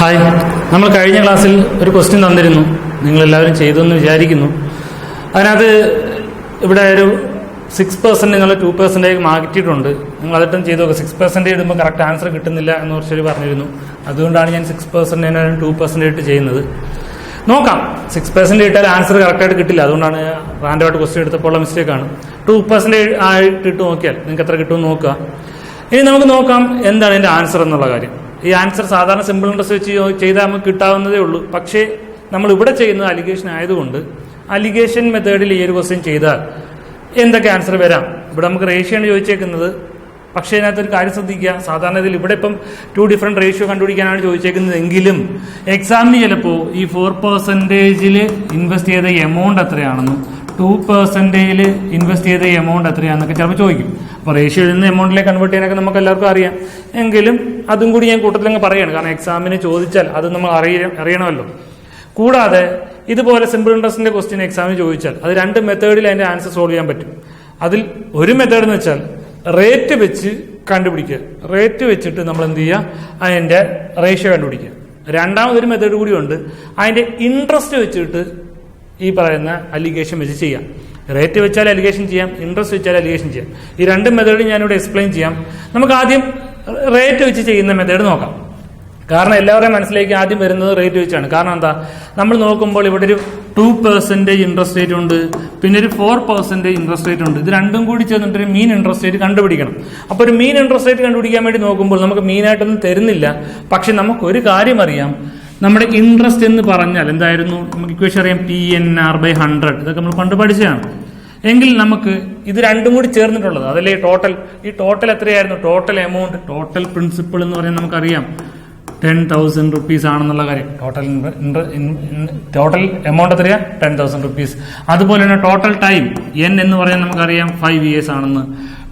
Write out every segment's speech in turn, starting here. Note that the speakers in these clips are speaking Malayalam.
ഹായ്. നമ്മൾ കഴിഞ്ഞ ക്ലാസ്സിൽ ഒരു ക്വസ്റ്റ്യൻ തന്നിരുന്നു. നിങ്ങളെല്ലാവരും ചെയ്തെന്ന് വിചാരിക്കുന്നു. അതിനകത്ത് ഇവിടെ ഒരു സിക്സ് പെർസെന്റ് നിങ്ങൾ ടു പെർസെന്റേജ് മാറ്റിയിട്ടുണ്ട്. നിങ്ങൾ അതിട്ടും ചെയ്തു നോക്കുക സിക്സ് പെർസെന്റേജ് ഇടുമ്പോൾ കറക്റ്റ് ആൻസർ കിട്ടുന്നില്ല എന്ന് കുറച്ചൊരു പറഞ്ഞിരുന്നു. അതുകൊണ്ടാണ് ഞാൻ സിക്സ് പെർസെന്റേജിന് ടു പെർസെന്റേജ് ചെയ്യുന്നത്. നോക്കാം. സിക്സ് പെർസെന്റ് ഇട്ടാൽ ആൻസർ കറക്റ്റായിട്ട് കിട്ടില്ല. അതുകൊണ്ടാണ് റാൻഡമായിട്ട് ക്വസ്റ്റ്യൻ എടുത്തപ്പോൾ ഉള്ള മിസ്റ്റേക്കാണ് ടു പെർസെന്റേജ് ആയിട്ട് ഇട്ട് നോക്കിയാൽ നിങ്ങൾക്ക് എത്ര കിട്ടുമെന്ന് നോക്കുക. ഇനി നമുക്ക് നോക്കാം എന്താണ് ഇതിന്റെ ആൻസർ എന്നുള്ള കാര്യം. ഈ ആൻസർ സാധാരണ സിമ്പിൾ ഇൻട്രസ്റ്റ് വെച്ച് ചെയ്താൽ നമുക്ക് കിട്ടാവുന്നതേ ഉള്ളൂ. പക്ഷേ നമ്മൾ ഇവിടെ ചെയ്യുന്നത് അലിഗേഷൻ ആയതുകൊണ്ട് അലിഗേഷൻ മെത്തേഡിൽ ഈ ഒരു ക്വസ്റ്റ്യൻ ചെയ്താൽ എന്തൊക്കെ ആൻസർ വരാം? ഇവിടെ നമുക്ക് റേഷ്യാണ് ചോദിച്ചേക്കുന്നത്. പക്ഷേ അതിനകത്ത് ഒരു കാര്യം ശ്രദ്ധിക്കുക. സാധാരണ ഇതിൽ ഇവിടെ ഇപ്പം ടു ഡിഫറെന്റ് റേഷ്യോ കണ്ടുപിടിക്കാനാണ് ചോദിച്ചേക്കുന്നത്. എങ്കിലും എക്സാമിന് ചിലപ്പോൾ ഈ ഫോർ പെർസെന്റേജിൽ ഇൻവെസ്റ്റ് ചെയ്ത എമൗണ്ട് എത്രയാണെന്നും ടു പെർസെന്റേജിൽ ഇൻവെസ്റ്റ് ചെയ്ത എമൗണ്ട് എത്രയാണെന്നൊക്കെ ചിലപ്പോൾ ചോദിക്കും. അപ്പോൾ റേഷ്യോ നിന്ന് എമൗണ്ടിലേക്ക് കൺവേർട്ട് ചെയ്യാനൊക്കെ നമുക്ക് എല്ലാവർക്കും അറിയാം. എങ്കിലും അതും കൂടി ഞാൻ കൂട്ടത്തിൽ അങ്ങ് പറയാണ്. കാരണം എക്സാമിന് ചോദിച്ചാൽ അത് നമ്മൾ അറിയ അറിയണമല്ലോ. കൂടാതെ ഇതുപോലെ സിമ്പിൾ ഇൻട്രസ്റ്റിന്റെ ക്വസ്റ്റ്യൻ എക്സാമിന് ചോദിച്ചാൽ അത് രണ്ട് മെത്തേഡിൽ അതിന്റെ ആൻസർ സോൾവ് ചെയ്യാൻ പറ്റും. അതിൽ ഒരു മെത്തേഡ് എന്ന് വെച്ചാൽ റേറ്റ് വെച്ച് കണ്ടുപിടിക്കുക. റേറ്റ് വെച്ചിട്ട് നമ്മൾ എന്ത് ചെയ്യുക? അതിന്റെ റേഷ്യോ കണ്ടുപിടിക്കുക. രണ്ടാമതൊരു മെത്തേഡ് കൂടിയുണ്ട് അതിന്റെ ഇൻട്രസ്റ്റ് വെച്ചിട്ട് ഈ പറയുന്ന അലിഗേഷൻ വെച്ച് ചെയ്യാം. റേറ്റ് വെച്ചാൽ അലിഗേഷൻ ചെയ്യാം ഇൻട്രസ്റ്റ് വെച്ചാൽ അലിഗേഷൻ ചെയ്യാം. ഈ രണ്ട് മെത്തേഡ് ഞാനിവിടെ എക്സ്പ്ലെയിൻ ചെയ്യാം. നമുക്ക് ആദ്യം റേറ്റ് വെച്ച് ചെയ്യുന്ന മെത്തേഡ് നോക്കാം. കാരണം എല്ലാവരുടെയും മനസ്സിലേക്ക് ആദ്യം വരുന്നത് റേറ്റ് വെച്ചാണ്. കാരണം എന്താ? നമ്മൾ നോക്കുമ്പോൾ ഇവിടെ ഒരു ടു പെർസെന്റേജ് ഇൻട്രസ്റ്റ് റേറ്റ് ഉണ്ട് പിന്നെ ഒരു ഫോർ പെർസെന്റേജ് ഇൻട്രസ്റ്റ് റേറ്റ് ഉണ്ട്. ഇത് രണ്ടും കൂടി ചേർന്നിട്ട് ഒരു മീൻ ഇൻട്രസ്റ്റ് റേറ്റ് കണ്ടുപിടിക്കണം. അപ്പോൾ ഒരു മീൻ ഇൻട്രസ്റ്റ് റേറ്റ് കണ്ടുപിടിക്കാൻ വേണ്ടി നോക്കുമ്പോൾ നമുക്ക് മീനായിട്ടൊന്നും തരുന്നില്ല. പക്ഷെ നമുക്കൊരു കാര്യം അറിയാം. നമ്മുടെ ഇൻട്രസ്റ്റ് എന്ന് പറഞ്ഞാൽ എന്തായിരുന്നു? നമുക്ക് ഇക്വേഷൻ അറിയാം P N R by hundred ഇതൊക്കെ നമ്മൾ പണ്ട് പഠിച്ചതാണ്. എങ്കിൽ നമുക്ക് ഇത് രണ്ടും കൂടി ചേർന്നിട്ടുള്ളത്. അതല്ലേ ടോട്ടൽ ഈ ടോട്ടൽ എത്രയായിരുന്നു? ടോട്ടൽ എമൗണ്ട് ടോട്ടൽ പ്രിൻസിപ്പിൾ എന്ന് പറഞ്ഞാൽ നമുക്കറിയാം. ടെൻ തൗസൻഡ് റുപ്പീസ് ആണെന്നുള്ള കാര്യം. ടോട്ടൽ ടോട്ടൽ എമൗണ്ട് എത്രയാ? ടെൻ തൗസൻഡ് റുപ്പീസ് അതുപോലെ തന്നെ ടോട്ടൽ ടൈം എൻ എന്ന് പറയാൻ നമുക്കറിയാം ഫൈവ് ഇയേഴ്സ് ആണെന്ന്.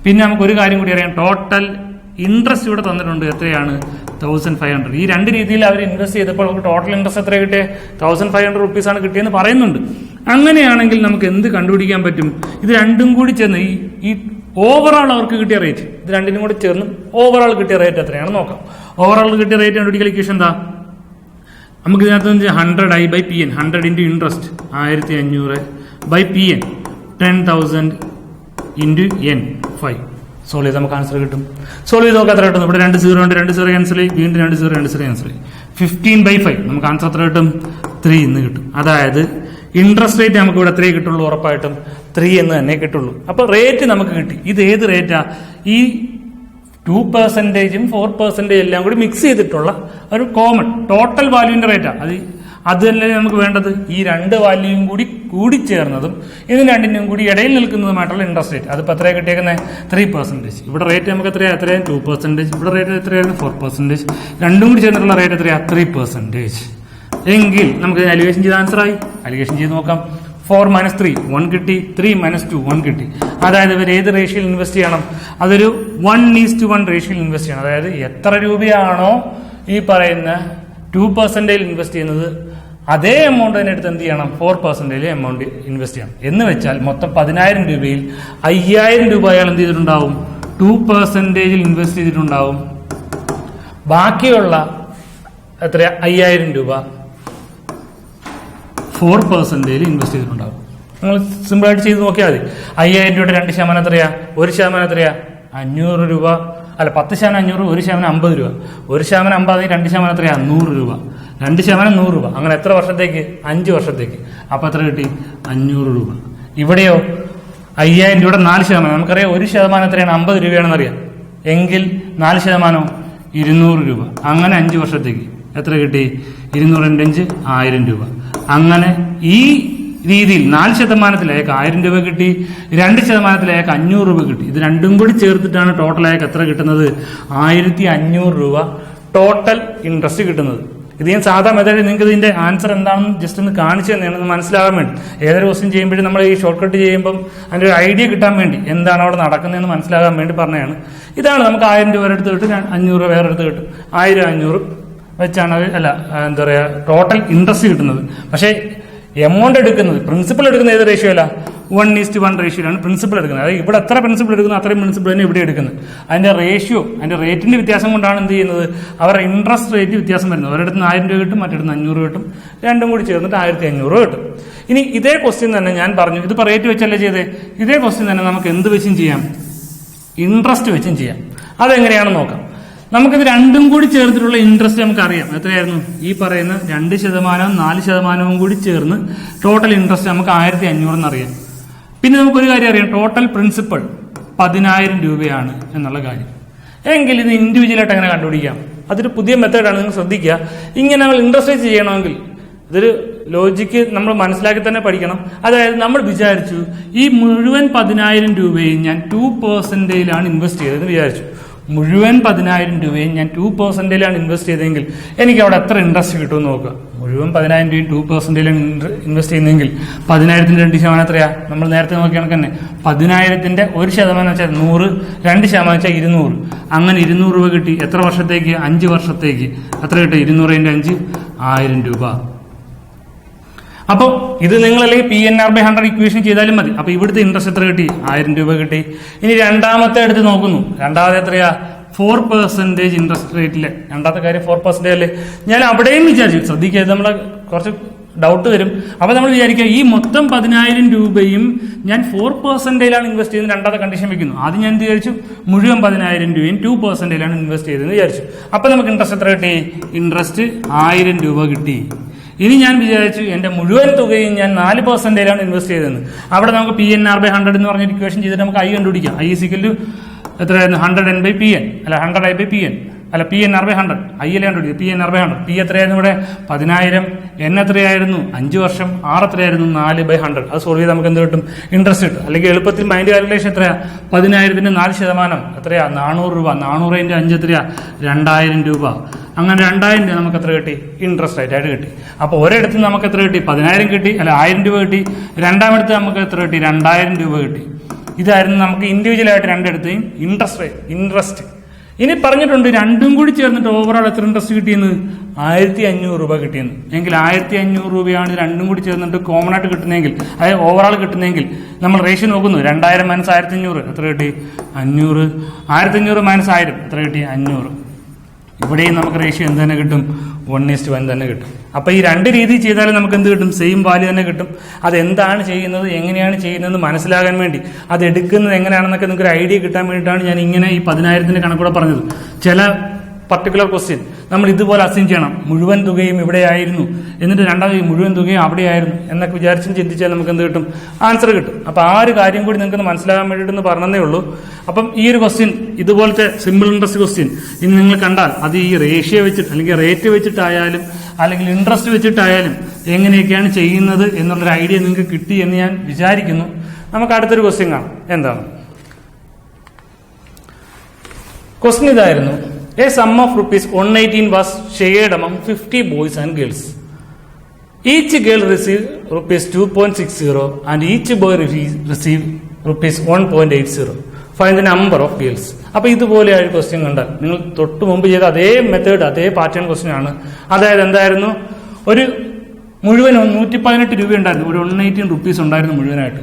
പിന്നെ നമുക്ക് ഒരു കാര്യം കൂടി അറിയാം. ടോട്ടൽ ഇൻട്രസ്റ്റ് ഇവിടെ തന്നിട്ടുണ്ട്. എത്രയാണ്? തൗസൻഡ് ഫൈവ് ഹൺഡ്രഡ് ഈ രണ്ട് രീതിയിൽ അവർ ഇൻവെസ്റ്റ് ചെയ്തപ്പോൾ നമുക്ക് ടോട്ടൽ ഇൻട്രസ്റ്റ് എത്ര കിട്ടിയത് തൗസൻഡ് ഫൈവ് ഹൺഡ്രഡ് റുപ്പീസ് ആണ് കിട്ടിയെന്ന് പറയുന്നുണ്ട്. അങ്ങനെയാണെങ്കിൽ നമുക്ക് എന്ത് കണ്ടുപിടിക്കാൻ പറ്റും? ഇത് രണ്ടും കൂടി ചേർന്ന് ഈ ഈ ഓവറോൾ അവർക്ക് കിട്ടിയ റേറ്റ് ഇത് രണ്ടിനും കൂടി ചേർന്ന് ഓവറോൾ കിട്ടിയ റേറ്റ് എത്രയാണ് നോക്കാം. ഓവറോൾ കിട്ടിയ റേറ്റ് കണ്ടുപിടിക്കൽ ഇക്വേഷൻ എന്താ? നമുക്ക് ഇതിനകത്ത് hundred I by P N hundred into interest ആയിരത്തി അഞ്ഞൂറ് by P N ten thousand into N five solve ചെയ്ത് നമുക്ക് ആൻസർ കിട്ടും. സോൾവ് ചെയ്ത് നോക്കാം കിട്ടും? ഇവിടെ രണ്ട് സീറോ ഉണ്ട് രണ്ട് സീറോ ക്യാൻസൽ ചെയ്യും. വീണ്ടും രണ്ട് സീറോ രണ്ട് സീറോ ക്യാൻസൽ ചെയ്യും. ഫിഫ്റ്റീൻ ബൈ ഫൈവ് നമുക്ക് ആൻസർ എത്ര കിട്ടും? ത്രീ എന്ന് കിട്ടും. അതായത് ഇൻട്രസ്റ്റ് റേറ്റ് നമുക്ക് ഇവിടെ എത്രയേ കിട്ടുള്ളൂ ഉറപ്പായിട്ടും. ത്രീ എന്ന് തന്നെ കിട്ടുള്ളൂ. അപ്പൊ റേറ്റ് നമുക്ക് കിട്ടി. ഇത് ഏത് റേറ്റാ ഈ ടു പെർസെന്റേജും ഫോർ പെർസെന്റേജ് എല്ലാം കൂടി മിക്സ് ചെയ്തിട്ടുള്ള ഒരു കോമൺ ടോട്ടൽ വാല്യൂവിന്റെ റേറ്റാ അത് അത് തന്നെ നമുക്ക് വേണ്ടത്? ഈ രണ്ട് വാല്യൂയും കൂടി കൂടിച്ചേർന്നതും ഇത് രണ്ടിനും കൂടി ഇടയിൽ നിൽക്കുന്നതുമായിട്ടുള്ള ഇൻട്രസ്റ്റ് റേറ്റ് അതിപ്പോൾ എത്രയാണ് കിട്ടിയേക്കുന്നത് ത്രീ പെർസെന്റേജ് ഇവിടെ റേറ്റ് നമുക്ക് എത്രയാണ് എത്രയാണ് ടു പെർസെന്റേജ് ഇവിടെ റേറ്റ് എത്രയായിരുന്നു? ഫോർ പെർസെന്റേജ് രണ്ടും കൂടി ചേർന്നിട്ടുള്ള റേറ്റ് എത്രയാണ് ത്രീ പെർസെന്റേജ് എങ്കിൽ നമുക്ക് അലിഗേഷൻ ചെയ്ത് ആൻസർ ആയി. അലിഗേഷൻ ചെയ്ത് നോക്കാം. ഫോർ മൈനസ് ത്രീ വൺ കിട്ടി. ത്രീ മൈനസ് ടു വൺ കിട്ടി. അതായത് ഇവർ ഏത് റേഷ്യയിൽ ഇൻവെസ്റ്റ് ചെയ്യണം? അതൊരു വൺ ഈസ് ടു വൺ റേഷ്യയിൽ ഇൻവെസ്റ്റ് ചെയ്യണം. അതായത് എത്ര രൂപയാണോ ഈ പറയുന്ന ടു പെർസെന്റേജിൽ ഇൻവെസ്റ്റ് ചെയ്യുന്നത് അതേ എമൗണ്ട് തന്നെ എടുത്ത് എന്ത് ചെയ്യണം? ഫോർ പെർസെന്റേജ് എമൗണ്ട് ഇൻവെസ്റ്റ് ചെയ്യണം. എന്ന് വെച്ചാൽ മൊത്തം പതിനായിരം രൂപയിൽ അയ്യായിരം രൂപ അയാൾ എന്ത് ചെയ്തിട്ടുണ്ടാവും? ടു പെർസെന്റേജിൽ ഇൻവെസ്റ്റ് ചെയ്തിട്ടുണ്ടാവും. ബാക്കിയുള്ള എത്ര അയ്യായിരം രൂപ ഫോർ പെർസെന്റേജിൽ ഇൻവെസ്റ്റ് ചെയ്തിട്ടുണ്ടാവും. നിങ്ങൾ സിമ്പിളായിട്ട് ചെയ്ത് നോക്കിയാൽ മതി. അയ്യായിരം രൂപയുടെ രണ്ട് ശതമാനം എത്രയാ? ഒരു ശതമാനം എത്രയാ? അഞ്ഞൂറ് രൂപ. അല്ല പത്ത് ശതമാനം അഞ്ഞൂറ് ഒരു ശതമാനം അമ്പത് രൂപ. ഒരു ശതമാനം അമ്പത് രണ്ട് ശതമാനം എത്രയാ? നൂറ് രൂപ. രണ്ട് ശതമാനം നൂറ് രൂപ. അങ്ങനെ എത്ര വർഷത്തേക്ക്? അഞ്ച് വർഷത്തേക്ക്. അപ്പോൾ എത്ര കിട്ടി? അഞ്ഞൂറ് രൂപ. ഇവിടെയോ? അയ്യായിരം രൂപയുടെ നാല് ശതമാനം. നമുക്കറിയാം ഒരു ശതമാനം എത്രയാണ്? അമ്പത് രൂപയാണെന്ന് അറിയാം എങ്കിൽ നാല് ശതമാനം ഇരുന്നൂറ് രൂപ. അങ്ങനെ അഞ്ച് വർഷത്തേക്ക്. എത്ര കിട്ടി? ഇരുന്നൂറിന്റെ അഞ്ച് ആയിരം രൂപ. അങ്ങനെ ഈ രീതിയിൽ നാല് ശതമാനത്തിൽ അയാൾക്ക് ആയിരം രൂപ കിട്ടി. രണ്ട് ശതമാനത്തിൽ അയാൾക്ക് അഞ്ഞൂറ് രൂപ കിട്ടി. ഇത് രണ്ടും കൂടി ചേർത്തിട്ടാണ് ടോട്ടൽ അയാൾക്ക് എത്ര കിട്ടുന്നത്? ആയിരത്തി അഞ്ഞൂറ് രൂപ ടോട്ടൽ ഇൻട്രസ്റ്റ് കിട്ടുന്നത്. ഇത് ഞാൻ സാധാ മെത്തേഡ് നിങ്ങൾക്ക് ഇതിന്റെ ആൻസർ എന്താണെന്ന് ജസ്റ്റ് ഒന്ന് കാണിച്ചു തന്നെയാണ്. മനസ്സിലാകാൻ വേണ്ടി. ഏതൊരു ക്വസ്റ്റ്യൻ ചെയ്യുമ്പോഴും നമ്മൾ ഈ ഷോർട്ട് കട്ട് ചെയ്യുമ്പം അതിന്റെ ഒരു ഐഡിയ കിട്ടാൻ വേണ്ടി എന്താണ് അവിടെ നടക്കുന്നതെന്ന് മനസ്സിലാകാൻ വേണ്ടി പറഞ്ഞതാണ്. ഇതാണ് നമുക്ക് ആയിരം രൂപ എടുത്ത് കിട്ടും അഞ്ഞൂറ് രൂപ വേറെ എടുത്ത് കിട്ടും. ആയിരം അഞ്ഞൂറ് വെച്ചാണ് അല്ല എന്താ പറയുക ടോട്ടൽ ഇൻട്രസ്റ്റ് കിട്ടുന്നത്. പക്ഷേ എമൗണ്ട് എടുക്കുന്നത് പ്രിൻസിപ്പൽ എടുക്കുന്ന ഏത് റേഷ്യോ അല്ല? വൺ ഈസ്റ്റ് വൺ റേഷ്യോയിലാണ് പ്രിൻസിപ്പൾ എടുക്കുന്നത്. അതായത് ഇവിടെ എത്ര പ്രിൻസിപ്പൾ എടുക്കുന്നു അത്രയും പ്രിൻസിപ്പൾ തന്നെ ഇവിടെ എടുക്കുന്നത് അതിന്റെ റേഷ്യോ അതിന്റെ റേറ്റിന്റെ വ്യത്യാസം കൊണ്ടാണ് എന്ത് ചെയ്യുന്നത്? അവരുടെ ഇൻട്രസ്റ്റ് റേറ്റ് വ്യത്യാസം വരുന്നത്. ഒരിടത്ത് ആയിരം രൂപ കിട്ടും മറ്റിടത്ത് അഞ്ഞൂറ് കിട്ടും. രണ്ടും കൂടി ചേർന്നിട്ട് ആയിരത്തി അഞ്ഞൂറ് കിട്ടും. ഇനി ഇതേ ക്വസ്റ്റ്യൻ തന്നെ ഞാൻ പറഞ്ഞു. ഇതിപ്പോൾ റേറ്റ് വെച്ചല്ലേ ചെയ്തേ? ഇതേ ക്വസ്റ്റ്യൻ തന്നെ നമുക്ക് എന്ത് വെച്ചും ചെയ്യാം? ഇൻട്രസ്റ്റ് വെച്ചും ചെയ്യാം. അതെങ്ങനെയാണെന്ന് നോക്കാം. നമുക്കിത് രണ്ടും കൂടി ചേർത്തിട്ടുള്ള ഇൻട്രസ്റ്റ് നമുക്ക് അറിയാം എത്രയായിരുന്നു? ഈ പറയുന്ന രണ്ട് ശതമാനവും നാല് ശതമാനവും കൂടി ചേർന്ന് ടോട്ടൽ ഇൻട്രസ്റ്റ് നമുക്ക് ആയിരത്തി അഞ്ഞൂറെന്ന് അറിയാം. പിന്നെ നമുക്കൊരു കാര്യം അറിയാം. ടോട്ടൽ പ്രിൻസിപ്പൾ പതിനായിരം രൂപയാണ് എന്നുള്ള കാര്യം. എങ്കിൽ ഇത് ഇൻഡിവിജ്വലായിട്ട് എങ്ങനെ കണ്ടുപിടിക്കാം? അതൊരു പുതിയ മെത്തേഡാണ് നിങ്ങൾ ശ്രദ്ധിക്കുക. ഇങ്ങനെ നമ്മൾ ഇൻട്രസ്റ്റ് ചെയ്യണമെങ്കിൽ ഇതൊരു ലോജിക്ക് നമ്മൾ മനസ്സിലാക്കി തന്നെ പഠിക്കണം. അതായത് നമ്മൾ വിചാരിച്ചു ഈ മുഴുവൻ പതിനായിരം രൂപയും ഞാൻ ടു പേഴ്സന്റേജിലാണ് ഇൻവെസ്റ്റ് ചെയ്തതെന്ന് വിചാരിച്ചു. മുഴുവൻ പതിനായിരം രൂപയും ഞാൻ ടു പെർസെന്റേജിലാണ് ഇൻവെസ്റ്റ് ചെയ്തതെങ്കിൽ എനിക്ക് അവിടെ എത്ര ഇൻട്രസ്റ്റ് കിട്ടുമെന്ന് നോക്കുക. മുഴുവൻ പതിനായിരം രൂപയും ടു പെർസെന്റേജിലാണ് ഇൻവെസ്റ്റ് ചെയ്യുന്നതെങ്കിൽ പതിനായിരത്തിന്റെ രണ്ട് ശതമാനം എത്രയാ? നമ്മൾ നേരത്തെ നോക്കിയ തന്നെ പതിനായിരത്തിന്റെ ഒരു ശതമാനം വെച്ചാൽ നൂറ് രണ്ട് ശതമാനം വെച്ചാൽ ഇരുന്നൂറ്. അങ്ങനെ ഇരുന്നൂറ് രൂപ കിട്ടി. എത്ര വർഷത്തേക്ക്? അഞ്ച് വർഷത്തേക്ക്. എത്ര കിട്ടും. ഇരുന്നൂറിന്റെ അഞ്ച് ആയിരം രൂപ. അപ്പോൾ ഇത് നിങ്ങൾ അല്ലെങ്കിൽ P N R by hundred equation ചെയ്താലും മതി. അപ്പൊ ഇവിടുത്തെ ഇൻട്രസ്റ്റ് എത്ര കിട്ടി? ആയിരം രൂപ കിട്ടി. ഇനി രണ്ടാമത്തെ എടുത്ത് നോക്കുന്നു. രണ്ടാമത്തെ എത്രയാ? ഫോർ പെർസെന്റേജ് ഇൻട്രസ്റ്റ് റേറ്റിൽ രണ്ടാമത്തെ കാര്യം ഫോർ പെർസെന്റേജ് അല്ലേ? ഞാൻ അവിടെയും വിചാരിച്ചു. ശ്രദ്ധിക്കുക നമ്മളെ കുറച്ച് ഡൗട്ട് വരും. അപ്പൊ നമ്മൾ വിചാരിക്കുക ഈ മൊത്തം പതിനായിരം രൂപയും ഞാൻ ഫോർ പെർസെന്റേജിലാണ് ഇൻവെസ്റ്റ് ചെയ്യുന്നത്. രണ്ടാമത്തെ കണ്ടീഷൻ വെക്കുന്നു. ആദ്യം ഞാൻ എന്ത് വിചാരിച്ചു? മുഴുവൻ പതിനായിരം രൂപയും ടു പെർസെന്റേജിലാണ് ഇൻവെസ്റ്റ് ചെയ്തതെന്ന് വിചാരിച്ചു. അപ്പൊ നമുക്ക് ഇൻട്രസ്റ്റ് എത്ര കിട്ടി? ഇൻട്രസ്റ്റ് ആയിരം രൂപ കിട്ടി. ഇനി ഞാൻ വിചാരിച്ചു എന്റെ മുഴുവൻ തുകയും ഞാൻ നാല് പെർസെന്റേജാണ് ഇൻവെസ്റ്റ് ചെയ്തതെന്ന്. അവിടെ നമുക്ക് P N R by hundred എന്ന് പറഞ്ഞ ഇക്വേഷൻ ചെയ്തിട്ട് നമുക്ക് ഐ കണ്ടുപിടിക്കാം. ഐ സിക്കൽ ടു എത്രയായിരുന്നു? Hundred N by P N അല്ല hundred I by P N അല്ല പി എൻ അറുപത് hundred I L hundred P N അറുപത് ഹൺഡ്രഡ് പി എത്രയായിരുന്നു ഇവിടെ? പതിനായിരം. എൻ എത്രയായിരുന്നു? അഞ്ച് വർഷം. ആർ എത്രയായിരുന്നു? നാല് ബൈ ഹൺഡ്രഡ് അത് സോൾവ് ചെയ്ത് നമുക്ക് എന്ത് കിട്ടും? ഇൻട്രസ്റ്റ് കിട്ടും. അല്ലെങ്കിൽ എളുപ്പത്തിൽ മൈൻഡ് കാൽക്കുലേഷൻ എത്രയാ? പതിനായിരത്തിന്റെ നാല് ശതമാനം. എത്രയാ? നാനൂറ് രൂപ. നാനൂറ് ഇന്റു അഞ്ച് എത്രയാ? രണ്ടായിരം രൂപ. അങ്ങനെ രണ്ടായിരം രൂപ നമുക്ക് എത്ര കിട്ടി? ഇൻട്രസ്റ്റ് റേറ്റ് ആയിട്ട് കിട്ടി. അപ്പോൾ ഒരിടത്ത് നമുക്ക് എത്ര കിട്ടി? പതിനായിരം കിട്ടി. അല്ല ആയിരം രൂപ കിട്ടി. രണ്ടാമിടത്ത് നമുക്ക് എത്ര കിട്ടി? രണ്ടായിരം രൂപ കിട്ടി. ഇതായിരുന്നു നമുക്ക് ഇൻഡിവിജ്വലായിട്ട് രണ്ടിടത്തെയും ഇൻട്രസ്റ്റ് റേറ്റ് ഇൻട്രസ്റ്റ് ഇനി പറഞ്ഞിട്ടുണ്ട് രണ്ടും കൂടി ചേർന്നിട്ട് ഓവറോൾ എത്ര ഇൻട്രസ്റ്റ് കിട്ടിയെന്ന്? ആയിരത്തി അഞ്ഞൂറ് രൂപ കിട്ടിയെന്ന്. എങ്കിൽ ആയിരത്തി അഞ്ഞൂറ് രൂപയാണ് രണ്ടും കൂടി ചേർന്നിട്ട് കോമൺ ആയിട്ട് കിട്ടുന്നതെങ്കിൽ അതായത് ഓവറോൾ കിട്ടുന്നെങ്കിൽ നമ്മൾ റേഷ്യോ നോക്കുന്നു. രണ്ടായിരം മൈനസ് ആയിരത്തി അഞ്ഞൂറ് എത്ര കിട്ടി? അഞ്ഞൂറ്. ആയിരത്തി അഞ്ഞൂറ് മൈനസ് ആയിരം എത്ര കിട്ടി? അഞ്ഞൂറ്. ഇവിടെയും നമുക്ക് റേഷ്യോ എന്ത് തന്നെ കിട്ടും? വൺ ഈസ്റ്റ് വൺ തന്നെ കിട്ടും. അപ്പൊ ഈ രണ്ട് രീതി ചെയ്താലും നമുക്ക് എന്ത് കിട്ടും? സെയിം വാല്യൂ തന്നെ കിട്ടും. അത് എന്താണ് ചെയ്യുന്നത്? എങ്ങനെയാണ് ചെയ്യുന്നത് മനസ്സിലാകാൻ വേണ്ടി. അത് എടുക്കുന്നത് എങ്ങനെയാണെന്നൊക്കെ നിങ്ങൾക്ക് ഒരു ഐഡിയ കിട്ടാൻ വേണ്ടിയിട്ടാണ് ഞാൻ ഇങ്ങനെ ഈ പതിനായിരത്തിന്റെ കണക്കൂടെ പറഞ്ഞത്. ചില പർട്ടിക്കുലർ ക്വസ്റ്റ്യൻ നമ്മൾ ഇതുപോലെ അസൈൻ ചെയ്യണം. മുഴുവൻ തുകയും ഇവിടെയായിരുന്നു. എന്നിട്ട് രണ്ടാമത് മുഴുവൻ തുകയും അവിടെയായിരുന്നു എന്നൊക്കെ വിചാരിച്ചും ചിന്തിച്ചാൽ നമുക്ക് എന്ത് കിട്ടും? ആൻസർ കിട്ടും. അപ്പൊ ആ ഒരു കാര്യം കൂടി നിങ്ങൾക്ക് മനസ്സിലാകാൻ വേണ്ടിയിട്ടൊന്ന് പറഞ്ഞതേ ഉള്ളൂ. അപ്പം ഈ ഒരു ക്വസ്റ്റ്യൻ ഇതുപോലത്തെ സിമ്പിൾ ഇൻട്രസ്റ്റ് ക്വസ്റ്റ്യൻ ഇനി നിങ്ങൾ കണ്ടാൽ അത് ഈ റേഷ്യോ വെച്ചിട്ട് അല്ലെങ്കിൽ റേറ്റ് വെച്ചിട്ടായാലും അല്ലെങ്കിൽ ഇൻട്രസ്റ്റ് വെച്ചിട്ടായാലും എങ്ങനെയൊക്കെയാണ് ചെയ്യുന്നത് എന്നുള്ളൊരു ഐഡിയ നിങ്ങൾക്ക് കിട്ടി എന്ന് ഞാൻ വിചാരിക്കുന്നു. നമുക്ക് അടുത്തൊരു ക്വസ്റ്റ്യൻ കാണാം. എന്താണ്? ക്വസ്റ്റ്യൻ ഇതായിരുന്നു. A sum of rupees one eighteen was shared among fifty boys and girls each girl receive rupees two point six zero and each boy receive rupees one point eight zero find the number of girls അപ്പൊ ഇതുപോലെ ആ ഒരു ക്വസ്റ്റ്യൻ കണ്ടാൽ നിങ്ങൾ തൊട്ട് മുമ്പ് ചെയ്ത അതേ മെത്തേഡ് അതേ പാറ്റേൺ ക്വസ്റ്റ്യൻ ആണ്. അതായത് എന്തായിരുന്നു? ഒരു മുഴുവൻ നൂറ്റി പതിനെട്ട് രൂപ ഉണ്ടായിരുന്നു. ഒരു വൺ എയ്റ്റീൻ റുപ്പീസ് ഉണ്ടായിരുന്നു മുഴുവനായിട്ട്.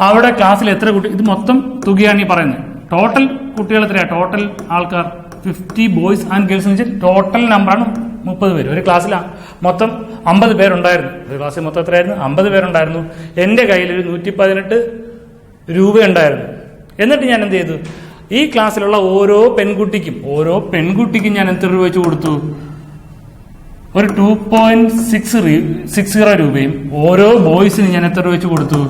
അവിടെ ക്ലാസ്സിൽ എത്ര കുട്ടി ഇത് മൊത്തം തുകയാണ് ഈ പറയുന്നത്. ടോട്ടൽ കുട്ടികൾ എത്രയാണ് ടോട്ടൽ ആൾക്കാർ ഫിഫ്റ്റി ബോയ്സ് ആൻഡ് ഗേൾസ് എന്ന് വെച്ചാൽ ടോട്ടൽ നമ്പറാണ് മുപ്പത് പേര്. ഒരു ക്ലാസ്സിൽ മൊത്തം അമ്പത് പേരുണ്ടായിരുന്നു. ഒരു ക്ലാസ്സിൽ മൊത്തം എത്രയായിരുന്നു? അമ്പത് പേരുണ്ടായിരുന്നു. എന്റെ കയ്യിൽ ഒരു നൂറ്റി പതിനെട്ട് രൂപയുണ്ടായിരുന്നു. എന്നിട്ട് ഞാൻ എന്ത് ചെയ്തു? ഈ ക്ലാസ്സിലുള്ള ഓരോ പെൺകുട്ടിക്കും ഓരോ പെൺകുട്ടിക്കും ഞാൻ എത്ര രൂപ വെച്ച് കൊടുത്തു? ഒരു two point six six zero രൂപയും ഓരോ ബോയ്സിന് ഞാൻ എത്ര രൂപ വെച്ച് കൊടുത്തു?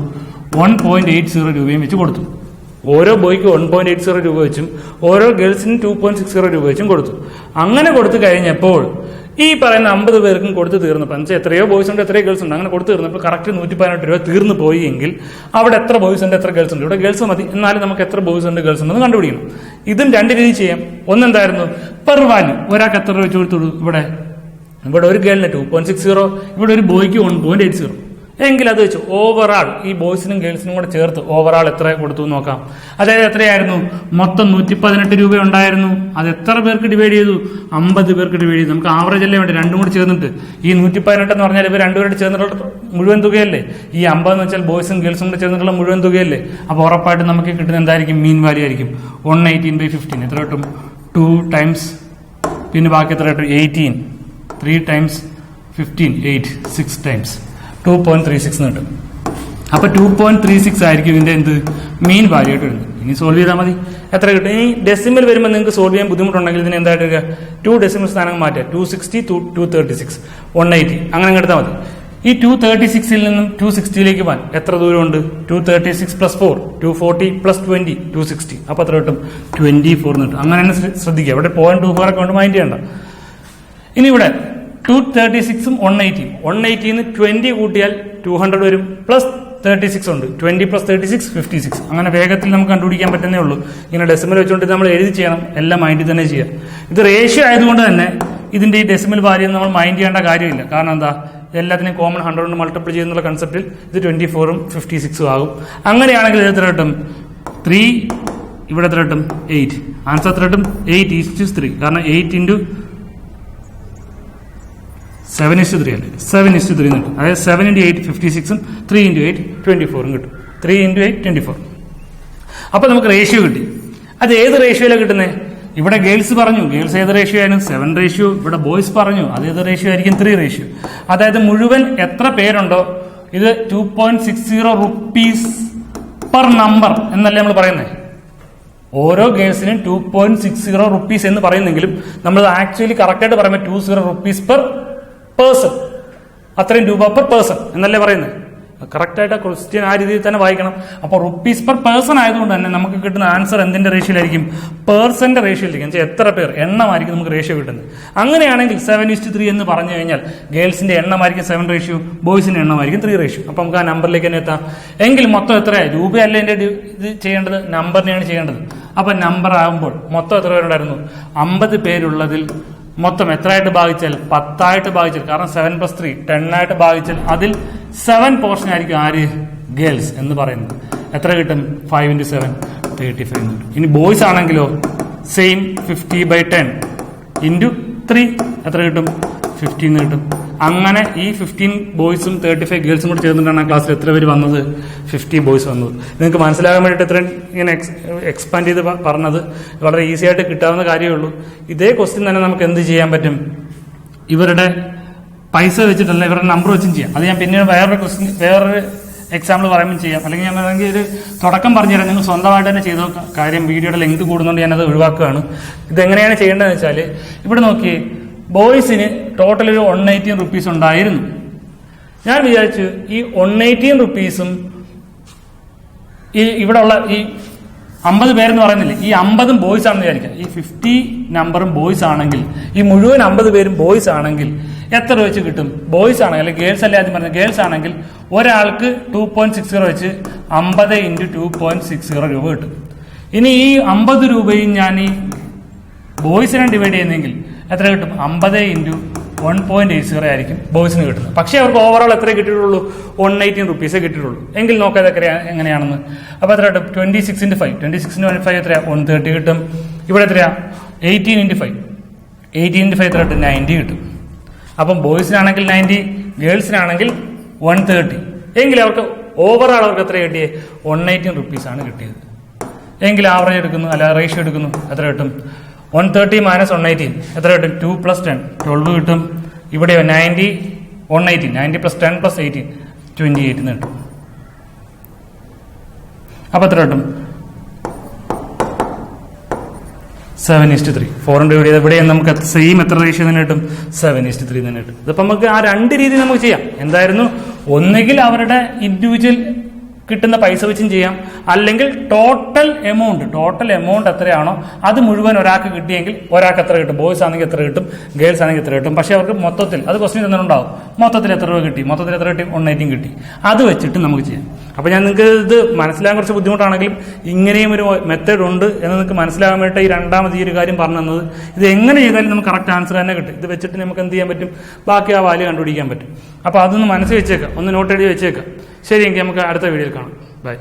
വൺ പോയിന്റ് എയ്റ്റ് സീറോ രൂപയും വെച്ച് കൊടുത്തു. ഓരോ ബോയ്ക്ക് വൺ പോയിന്റ് എയ്റ്റ് സീറോ രൂപ വെച്ചും ഓരോ ഗേൾസിനും ടു പോയിന്റ് സിക്സ് സീറോ രൂപ വെച്ചും കൊടുത്തു. അങ്ങനെ കൊടുത്തു കഴിഞ്ഞപ്പോൾ ഈ പറയുന്ന അമ്പത് പേർക്കും കൊടുത്തു തീർന്നപ്പോൾ എന്നുവെച്ചാൽ എത്രയോ ബോയ്സ് ഉണ്ട് എത്രയോ ഗേൾസ് ഉണ്ട് അങ്ങനെ കൊടുത്തു തീർന്നപ്പോൾ കറക്റ്റ് നൂറ്റി പതിനെട്ട് രൂപ തീർന്നു പോയി എങ്കിൽ അവിടെ എത്ര ബോയ്സ് ഉണ്ട് എത്ര ഗേൾസ് ഉണ്ട്? ഇവിടെ ഗേൾസ് മതി എന്നാലും നമുക്ക് എത്ര ബോയ്സ് ഉണ്ട് ഗേൾസ് ഉണ്ടെന്ന് കണ്ടുപിടിക്കണം. ഇതും രണ്ട് രീതി ചെയ്യാം. ഒന്നെന്തായിരുന്നു? പെർ വാല്യൂ ഒരാൾക്ക് എത്ര രൂപ വെച്ച് കൊടുത്തു ഇവിടെ. ഇവിടെ ഒരു ഗേളിന് ടു പോയിന്റ് സിക്സ് സീറോ ഇവിടെ ഒരു ബോയ്ക്ക് വൺ പോയിന്റ് എയ്റ്റ് സീറോ എങ്കിൽ അത് വെച്ച്. ഓവറാൾ ഈ ബോയ്സിനും ഗേൾസിനും കൂടെ ചേർത്ത് ഓവറാൾ എത്ര കൊടുത്തു നോക്കാം. അതായത് എത്രയായിരുന്നു? മൊത്തം നൂറ്റി പതിനെട്ട് രൂപ ഉണ്ടായിരുന്നു. അത് എത്ര പേർക്ക് ഡിവൈഡ് ചെയ്തു? അമ്പത് പേർക്ക് ഡിവൈഡ് ചെയ്തു. നമുക്ക് ആവറേജ് അല്ലേ വേണ്ടി രണ്ടും കൂടി ചേർന്നിട്ട്. ഈ നൂറ്റി പതിനെട്ട് എന്ന് പറഞ്ഞാൽ ഇവർ രണ്ടുപേരുടെ ചേർന്നിട്ടുള്ള മുഴുവൻ തുകയല്ലേ? ഈ അമ്പത് എന്ന് വെച്ചാൽ ബോയ്സും ഗേൾസും കൂടെ ചേർന്നിട്ടുള്ള മുഴുവൻ തുകയല്ലേ? അപ്പോൾ ഉറപ്പായിട്ട് നമുക്ക് കിട്ടുന്ന എന്തായിരിക്കും? മീൻ വാല്യൂ ആയിരിക്കും. വൺ എയ്റ്റീൻ ബൈ ഫിഫ്റ്റീൻ എത്ര കിട്ടും? ടു ടൈംസ് പിന്നെ ബാക്കി എത്ര കിട്ടും? Eighteen three times fifteen eight six times two point three six കിട്ടും. അപ്പൊ ടു പോയിന്റ് ത്രീ സിക്സ് ആയിരിക്കും ഇതിന്റെ എന്ത്? മീൻ വാല്യൂ ആയിട്ട് വരുന്നത്. ഇനി സോൾവ് ചെയ്താൽ മതി. എത്ര കിട്ടും? ഇനി ഡെസിമൽ വരുമ്പോൾ നിങ്ങൾക്ക് സോൾവ് ചെയ്യാൻ ബുദ്ധിമുട്ടുണ്ടെങ്കിൽ ഇതിന് എന്തായിട്ട് വരിക? ടു ഡെസിമൽ സ്ഥാനം മാറ്റുക. Two sixty two two thirty six one eighty അങ്ങനെ എടുത്താൽ മതി. ഈ ടു തേർട്ടി സിക്സിൽ നിന്നും ടു സിക്സ്റ്റിയിലേക്ക് പോകാൻ എത്ര ദൂരമുണ്ട്? Two thirty six plus four two forty plus twenty two sixty അപ്പോൾ എത്ര കിട്ടും? ട്വന്റി ഫോർ കിട്ടും. അങ്ങനെ തന്നെ ശ്രദ്ധിക്കുക. ഇവിടെ പോയിന്റ് ടു ഫോർ ഒക്കെ കൊണ്ട് മൈൻഡ് ചെയ്യണ്ട. ഇനി ഇവിടെ ടു തേർട്ടി സിക്സും വൺ എയ്റ്റിയും വൺ എയ്റ്റിന്ന് ട്വന്റി കൂട്ടിയാൽ ടു ഹൺഡ്രഡ് വരും. പ്ലസ് തേർട്ടി സിക്സ് ഉണ്ട്. Twenty plus thirty six fifty six അങ്ങനെ വേഗത്തിൽ നമുക്ക് കണ്ടുപിടിക്കാൻ പറ്റുന്നേ ഉള്ളൂ. ഇങ്ങനെ ഡെസിമൽ വെച്ചുകൊണ്ട് നമ്മൾ എഴുതി ചെയ്യണം. എല്ലാം മൈൻഡിൽ തന്നെ ചെയ്യാം. ഇത് റേഷ്യോ ആയതുകൊണ്ട് തന്നെ ഇതിന്റെ ഈ ഡെസിമൽ വാല്യൂ നമ്മൾ മൈൻഡ് ചെയ്യേണ്ട കാര്യമില്ല. കാരണം എന്താ? എല്ലാത്തിനും കോമൺ ഹൺഡ്രഡ് കൊണ്ട് മൾട്ടിപ്ലൈ ചെയ്യുന്നുള്ള കൺസെപ്റ്റിൽ ഇത് ട്വന്റി ഫോറും ഫിഫ്റ്റി സിക്സും ആകും. അങ്ങനെയാണെങ്കിൽ ഇത് എത്ര കിട്ടും? ത്രീ ഇവിടെ എത്ര കിട്ടും? എയ്റ്റ് ആൻസർ എത്ര കിട്ടും? എയ്റ്റ് ഈസ്റ്റ് ത്രീ കാരണം eight into seven is to three അല്ലേ? സെവൻ ഇസ്റ്റു ത്രീ കിട്ടും. അതായത് സെവൻ ഇന്റു എയ്റ്റ് ഫിഫ്റ്റി സിക്സും ത്രീ ഇന്റു എയ്റ്റ് ട്വന്റി ഫോറും കിട്ടും. Three into eight twenty four അപ്പോൾ നമുക്ക് റേഷ്യോ കിട്ടി. അത് ഏത് റേഷ്യോയിലാണ് കിട്ടുന്നത് ഇവിടെ ഗേൾസ് പറഞ്ഞു ഗേൾസ് ഏത് റേഷ്യോ ആയിരുന്നു സെവൻ റേഷ്യോ ഇവിടെ ബോയ്സ് പറഞ്ഞു അത് ഏത് റേഷ്യോ ആയിരിക്കും? ത്രീ റേഷ്യോ അതായത് മുഴുവൻ എത്ര പേരുണ്ടോ? ഇത് two point six zero rupees per number എന്നല്ലേ നമ്മൾ പറയുന്നത് ഓരോ ഗേൾസിനും two point six zero rupees എന്ന് പറയുന്നെങ്കിലും നമ്മൾ ആക്ച്വലി കറക്റ്റായിട്ട് പറയുമ്പോൾ two zero rupees per person അത്രയും രൂപ പെർ പേഴ്സൺ എന്നല്ലേ പറയുന്നത്? കറക്റ്റായിട്ട് ക്വസ്റ്റ്യൻ ആ രീതിയിൽ തന്നെ വായിക്കണം. അപ്പോൾ റുപ്പീസ് പെർ പേഴ്സൺ ആയതുകൊണ്ട് തന്നെ നമുക്ക് കിട്ടുന്ന ആൻസർ എന്തിന്റെ റേഷ്യോയിലായിരിക്കും പേഴ്സന്റെ റേഷ്യോയിലായിരിക്കും എത്ര പേർ എണ്ണമായിരിക്കും നമുക്ക് റേഷ്യോ കിട്ടുന്നത്. അങ്ങനെയാണെങ്കിൽ സെവൻ ഇസ്റ്റ് ത്രീ എന്ന് പറഞ്ഞു കഴിഞ്ഞാൽ ഗേൾസിന്റെ എണ്ണമായിരിക്കും സെവൻ റേഷ്യോ ബോയ്സിന്റെ എണ്ണമായിരിക്കും ത്രീ റേഷ്യോ അപ്പോൾ നമുക്ക് ആ നമ്പറിലേക്ക് തന്നെ എത്താം. എങ്കിൽ മൊത്തം എത്രയായി? രൂപയല്ല എന്റെ ഇത് ചെയ്യേണ്ടത്? നമ്പറിനെയാണ് ചെയ്യേണ്ടത്. അപ്പം നമ്പർ ആകുമ്പോൾ മൊത്തം എത്ര പേരുണ്ടായിരുന്നു? അമ്പത് പേരുള്ളതിൽ മൊത്തം എത്രയായിട്ട് ഭാഗിച്ചാൽ പത്തായിട്ട് ഭാഗിച്ചാൽ കാരണം സെവൻ പ്ലസ് ത്രീ ടെൻ ഭാഗിച്ചാൽ അതിൽ സെവൻ പോർഷൻ ആയിരിക്കും ആര്? ഗേൾസ് എന്ന് പറയുന്നത്. എത്ര കിട്ടും? Five into seven thirty five കിട്ടും ഇനി ബോയ്സ് ആണെങ്കിലോ same fifty by ten into three എത്ര കിട്ടും? ഫിഫ്റ്റീൻ കിട്ടും. അങ്ങനെ ഈ ഫിഫ്റ്റീൻ ബോയ്സും തേർട്ടി ഫൈവ് ഗേൾസും കൂടി ചേർന്നിട്ടാണ് ആ ക്ലാസ്സിൽ എത്ര പേര് വന്നത്? ഫിഫ്റ്റി ബോയ്സ് വന്നത്. നിങ്ങൾക്ക് മനസ്സിലാകാൻ വേണ്ടിയിട്ട് ഇത്രയും ഇങ്ങനെ എക്സ്പാൻഡ് ചെയ്ത് പറഞ്ഞത് വളരെ ഈസി ആയിട്ട് കിട്ടാവുന്ന കാര്യമേ ഉള്ളൂ. ഇതേ ക്വസ്റ്റ്യൻ തന്നെ നമുക്ക് എന്ത് ചെയ്യാൻ പറ്റും? ഇവരുടെ പൈസ വെച്ചിട്ടല്ല ഇവരുടെ നമ്പർ വെച്ചും ചെയ്യാം. അത് ഞാൻ പിന്നീട് വേറൊരു ക്വസ്റ്റ്യൻ വേറൊരു എക്സാമ്പിൾ പറയുമ്പോൾ ചെയ്യാം. അല്ലെങ്കിൽ ഞാൻ അല്ലെങ്കിൽ ഒരു തുടക്കം പറഞ്ഞുതരാം നിങ്ങൾ സ്വന്തമായിട്ട് തന്നെ ചെയ്തോ കാര്യം വീഡിയോയുടെ ലെങ്ത് കൂടുന്നതുകൊണ്ട് ഞാനത് ഒഴിവാക്കുകയാണ്. ഇതെങ്ങനെയാണ് ചെയ്യേണ്ടതെന്ന് വെച്ചാൽ ഇവിടെ നോക്കി ബോയ്സിന് ടോട്ടൽ ഒരു വൺ എയ്റ്റീൻ റുപ്പീസ് ഉണ്ടായിരുന്നു. ഞാൻ വിചാരിച്ചു ഈ വൺ എയ്റ്റീൻ റുപ്പീസും ഈ ഇവിടെ ഉള്ള ഈ അമ്പത് പേരെന്ന് പറയുന്നില്ലേ ഈ അമ്പതും ബോയ്സ് ആണെന്ന് വിചാരിക്കാം. ഈ ഫിഫ്റ്റി നമ്പറും ബോയ്സ് ആണെങ്കിൽ ഈ മുഴുവൻ അമ്പത് പേരും ബോയ്സ് ആണെങ്കിൽ എത്ര വെച്ച് കിട്ടും? ബോയ്സ് ആണെങ്കിൽ അല്ലെങ്കിൽ ഗേൾസ് അല്ലേ ആദ്യം പറഞ്ഞത്? ഗേൾസ് ആണെങ്കിൽ ഒരാൾക്ക് ടു പോയിന്റ് സിക്സ് സീറോ വെച്ച് അമ്പത് into two point six zero രൂപ കിട്ടും. ഇനി ഈ അമ്പത് രൂപയും ഞാൻ ഈ ബോയ്സിനെ ഡിവൈഡ് ചെയ്യുന്നെങ്കിൽ എത്ര കിട്ടും? അമ്പത് into one point eight zero ആയിരിക്കും ബോയ്സിന് കിട്ടുന്നത്. പക്ഷേ അവർക്ക് ഓവറോൾ എത്ര കിട്ടിയിട്ടുള്ളൂ? വൺ എയ്റ്റീൻ റുപ്പീസേ കിട്ടിയിട്ടുള്ളൂ. എങ്കിൽ നോക്കാതെ എത്ര എങ്ങനെയാണെന്ന്. അപ്പോൾ എത്ര കിട്ടും? Twenty six into five twenty six into five എത്രയാ? വൺ തേർട്ടി കിട്ടും. ഇവിടെ എത്രയാ? Eighteen into five eighteen into five എത്ര കിട്ടും? നയന്റി കിട്ടും. അപ്പം ബോയ്സിനാണെങ്കിൽ നയന്റി ഗേൾസിനാണെങ്കിൽ വൺ തേർട്ടി എങ്കിൽ അവർക്ക് ഓവറോൾ അവർക്ക് എത്ര കിട്ടിയേ? വൺ എയ്റ്റീൻ റുപ്പീസാണ് കിട്ടിയത്. എങ്കിൽ ആവറേജ് എടുക്കുന്നു അല്ല റേഷ്യോ എടുക്കുന്നു എത്ര കിട്ടും? One thirty minus one eighteen എത്ര കിട്ടും? ടു പ്ലസ് ടെൻ ട്വൽവ് കിട്ടും. ഇവിടെ ninety one eighteen ninety plus ten plus eighteen twenty eight കിട്ടും. അപ്പോൾ എത്ര കിട്ടും? സെവൻ ഇസ്റ്റ് ത്രീ ഫോറിന്റെ ഇവിടെ ഇവിടെ നമുക്ക് സെയിം എത്ര റേഷ്യോ തന്നെ കിട്ടും? സെവൻ ഇസ്റ്റ് ത്രീ തന്നെ കിട്ടും. ഇതിപ്പോൾ നമുക്ക് ആ രണ്ട് രീതി നമുക്ക് ചെയ്യാം. എന്തായിരുന്നു? ഒന്നുകിൽ അവരുടെ ഇൻഡിവിജ്വൽ കിട്ടുന്ന പൈസ വെച്ചും ചെയ്യാം. അല്ലെങ്കിൽ ടോട്ടൽ എമൗണ്ട് ടോട്ടൽ എമൗണ്ട് എത്രയാണോ അത് മുഴുവൻ ഒരാൾക്ക് കിട്ടിയെങ്കിൽ ഒരാൾക്ക് എത്ര കിട്ടും? ബോയ്സ് ആണെങ്കിൽ എത്ര കിട്ടും? ഗേൾസ് ആണെങ്കിൽ എത്ര കിട്ടും? പക്ഷേ അവർക്ക് മൊത്തത്തിൽ അത് ക്വസ്റ്റ്യൻ തന്നിട്ടുണ്ടാവും. മൊത്തത്തിൽ എത്ര രൂപ കിട്ടി? മൊത്തത്തിൽ എത്ര കിട്ടി? വൺ എയ്റ്റീൻ കിട്ടി. അത് വെച്ചിട്ട് നമുക്ക് ചെയ്യാം. അപ്പോൾ ഞാൻ നിങ്ങൾക്ക് ഇത് മനസ്സിലാകാൻ കുറച്ച് ബുദ്ധിമുട്ടാണെങ്കിലും ഇങ്ങനെയും ഒരു മെത്തേഡ് ഉണ്ട് എന്ന് നിങ്ങൾക്ക് മനസ്സിലാകാൻ വേണ്ടി ഈ രണ്ടാമത് ഈ ഒരു കാര്യം പറഞ്ഞു തന്നത്. ഇത് എങ്ങനെ ചെയ്താലും നമുക്ക് കറക്റ്റ് ആൻസർ തന്നെ കിട്ടും. ഇത് വെച്ചിട്ട് നമുക്ക് എന്ത് ചെയ്യാൻ പറ്റും? ബാക്കി ആ വാല്യൂ കണ്ടുപിടിക്കാൻ പറ്റും. അപ്പോൾ അതൊന്ന് മനസ്സിൽ വെച്ചേക്കാം. ഒന്ന് നോട്ട് എഴുതി വെച്ചേക്കാം. ശരി എങ്കിൽ നമുക്ക് അടുത്ത വീഡിയോയിൽ കാണാം. ബൈ.